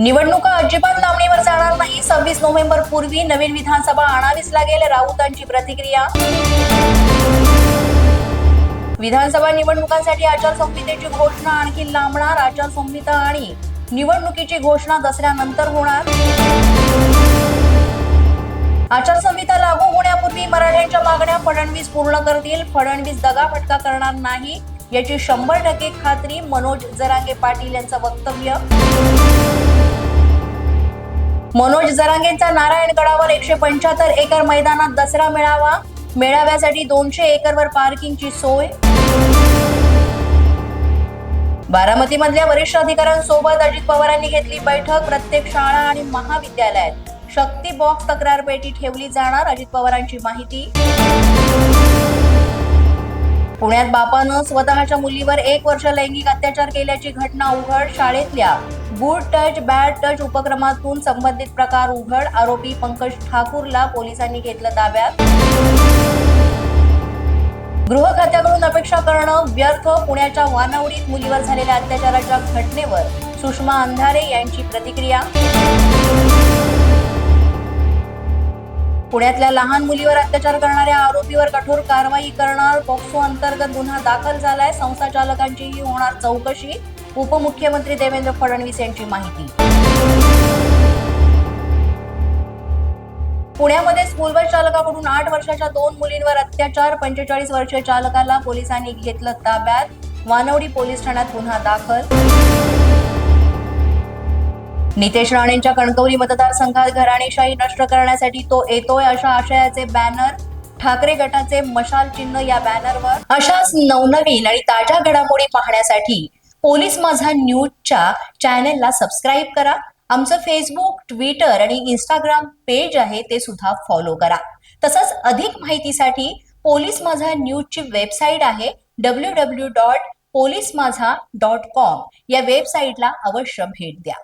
निवडणुका अजिबात लांबणीवर जाणार नाही. सव्वीस नोव्हेंबर पूर्वी नवीन विधानसभा आणावीच लागेल. राऊतांची प्रतिक्रिया? विधानसभा निवडणुकांसाठी आचारसंहितेची घोषणा आणखी लांबणार. आचारसंहिता आणि निवडणुकीची घोषणा दसऱ्यानंतर होणार. आचारसंहिता लागू होण्यापूर्वी मराठ्यांच्या मागण्या फडणवीस पूर्ण करतील. फडणवीस दगाफटका करणार नाही. याची शंभर टक्के खात्री मनोज जरांगे पाटील यांचं वक्तव्य. मनोज जरांगेंचा नारायणगडावर एकशे पंच्याहत्तर एकर मैदानात दसरा मेळावा. मेळाव्यासाठी दोनशे एकरवर पार्किंगची सोय. बारामतीमधल्या वरिष्ठ अधिकाऱ्यांसोबत अजित पवारांनी घेतली बैठक. प्रत्येक शाळा आणि महाविद्यालयात शक्ती बॉक्स तक्रार पेटी ठेवली जाणार अजित पवारांची माहिती. पुण्यात बापानं स्वतःच्या मुलीवर एक वर्ष लैंगिक अत्याचार केल्याची घटना उघड शाळेतल्या गुड टच बॅड टच उपक्रमातून संबंधित प्रकार उघड आरोपी पंकज ठाकूरला पोलिसांनी घेतलं ताब्यात. गृह खात्याकडून अपेक्षा करणं व्यर्थ पुण्याच्या वानावडीत मुलीवर झालेल्या अत्याचाराच्या घटनेवर सुषमा अंधारे यांची प्रतिक्रिया. पुण्यातल्या लहान मुलीवर अत्याचार करणाऱ्या आरोपीवर कठोर कारवाई करणार. पॉक्सो अंतर्गत गुन्हा दाखल झालाय. संस्था चालकांचीही होणार चौकशी. उपमुख्यमंत्री देवेंद्र फडणवीस यांची माहिती. पुण्यामध्ये स्कूल बस चालकाकडून आठ वर्षाच्या दोन मुलींवर अत्याचार. पंचेचाळीस वर्षीय चालकाला पोलिसांनी घेतलं ताब्यात. वानवडी पोलीस ठाण्यात गुन्हा दाखल. नितेश राणेंच्या कणकवली मतदारसंघात घराणेशाही नष्ट करण्यासाठी तो येतोय अशा आशयाचे बॅनर ठाकरे गटाचे मशाल चिन्ह या बॅनरवर अशाच नवनवीन आणि ताज्या घडामोडी पाहण्यासाठी पोलीस माझा न्यूजच्या चॅनेलला सबस्क्राईब करा. आमचं फेसबुक ट्विटर आणि इंस्टाग्राम पेज आहे ते सुद्धा फॉलो करा. तसंच अधिक माहितीसाठी पोलीस माझा न्यूजची वेबसाईट आहे W W dot police Majha dot com या वेबसाईटला अवश्य भेट द्या.